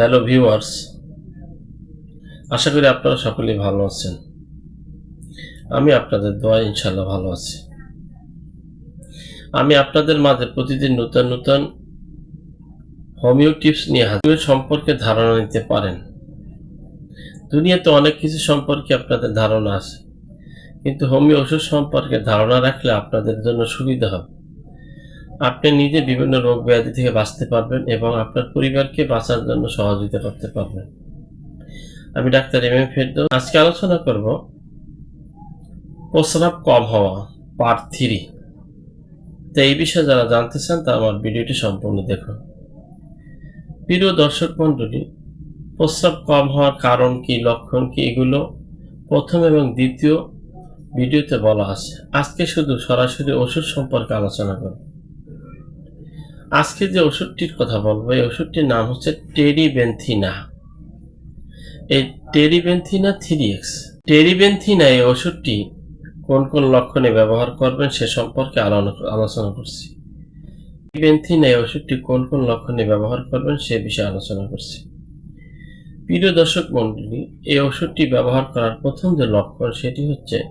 Hello viewers আশা করি আপনারা সকলেই ভালো আছেন। আমি আপনাদের দোয়া ইনশাল্লাহ ভালো আছি। আমি আপনাদের মাঝে প্রতিদিন নতুন নতুন হোমিও টিপস নিয়ে হাজির। সম্পর্কে ধারণা নিতে পারেন। দুনিয়াতে অনেক কিছু সম্পর্কে আপনাদের ধারণা আছে। কিন্তু হোমিও ওষুধ সম্পর্কে ধারণা রাখলে আপনাদের জন্য সুবিধা হবে। আপনি নিজে বিভিন্ন রোগ ব্যাধি থেকে বাঁচতে পারবেন এবং আপনার পরিবারকে বাঁচার জন্য সহযোগিতা করতে পারবেন। আমি ডাক্তার এম এম ফেরদৌস। আজকে আলোচনা করব প্রস্রাব কম হওয়া পার্ট থ্রি তো এই বিষয়ে যারা জানতে চান তা আমার ভিডিওটি সম্পূর্ণ দেখুন। প্রিয় দর্শক মণ্ডলী, প্রস্রাব কম হওয়ার কারণ কি, লক্ষণ কি, এগুলো প্রথম এবং দ্বিতীয় ভিডিওতে বলা আছে। আজকে শুধু সরাসরি ওষুধ সম্পর্কে আলোচনা করব। আজকে যে ওষুধটির কথা বলব, এই ওষুধটির নাম হচ্ছে টেরিবেনথিনা। এই টেরিবেনথিনা থ্রি এক্স। টেরিবেনথিনা এই ওষুধটি কোন কোন লক্ষণে ব্যবহার করবেন সে সম্পর্কে আলো- আলোচনা করছি। টেরিবেনথিনা এই ওষুধটি কোন কোন লক্ষণে ব্যবহার করবেন সে বিষয়ে আলোচনা করছি। প্রিয় দর্শক মণ্ডলী এই ওষুধটি ব্যবহার করার প্রথম যে লক্ষণ সেটি হচ্ছে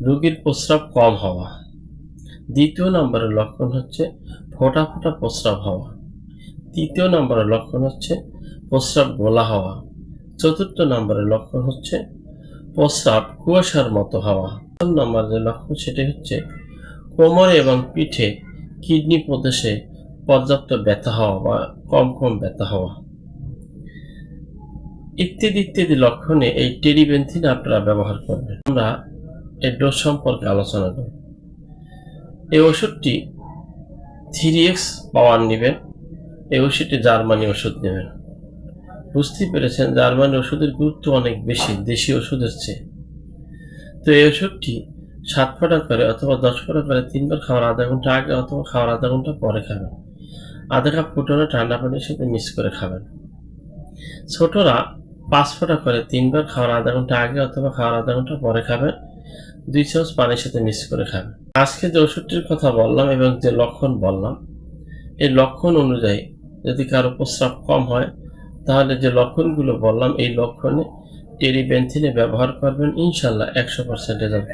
রোগীর প্রস্রাব কম হওয়া। দ্বিতীয় নম্বরের লক্ষণ হচ্ছে ফোটা ফোটা প্রস্রাব হওয়া। তৃতীয় নম্বরের লক্ষণ হচ্ছে প্রস্রাব গোলা হওয়া। চতুর্থ নম্বরের লক্ষণ হচ্ছে প্রস্রাব কুয়াশার মতো হওয়া। প্রথম নম্বর যে লক্ষণ সেটি হচ্ছে কোমরে এবং পিঠে কিডনি প্রদেশে পর্যাপ্ত ব্যথা হওয়া বা কম কম ব্যথা হওয়া। ইত্যাদি ইত্যাদি লক্ষণে এই টেরিবেন্থিন আপনারা ব্যবহার করবেন। আমরা এর ডোজ সম্পর্কে আলোচনা করব। এই ওষুধটি থ্রি এক্স পাওয়ার নেবেন। এই ওষুধটি জার্মানি ওষুধ নেবেন। বুঝতেই পেরেছেন, জার্মানি ওষুধের গুরুত্ব অনেক বেশি, দেশি ওষুধের চেয়ে। তো এই ওষুধটি সাত ফোঁটা করে অথবা দশ ফোঁটা করে তিনবার খাওয়ার আধা ঘণ্টা আগে অথবা খাওয়ার আধা ঘণ্টা পরে খাবেন। আধা কাপ ফুটানো ঠান্ডা পানির সাথে মিক্স করে খাবেন। ছোটরা পাঁচ ফোঁটা করে তিনবার খাওয়ার আধা ঘণ্টা আগে অথবা খাওয়ার আধা ঘণ্টা পরে খাবেন। দুই চামচ পানির সাথে মিক্স করে খাবেন আজকে যে ওষুধটির কথা বললাম এবং যে লক্ষণ বললাম, এই লক্ষণ অনুযায়ী যদি কারও প্রস্রাব কম হয়, তাহলে যে লক্ষণগুলো বললাম, এই লক্ষণে টেরিবেন্থিনে ব্যবহার করবেন ইনশাল্লাহ একশো পার্সেন্ট রেজাল্ট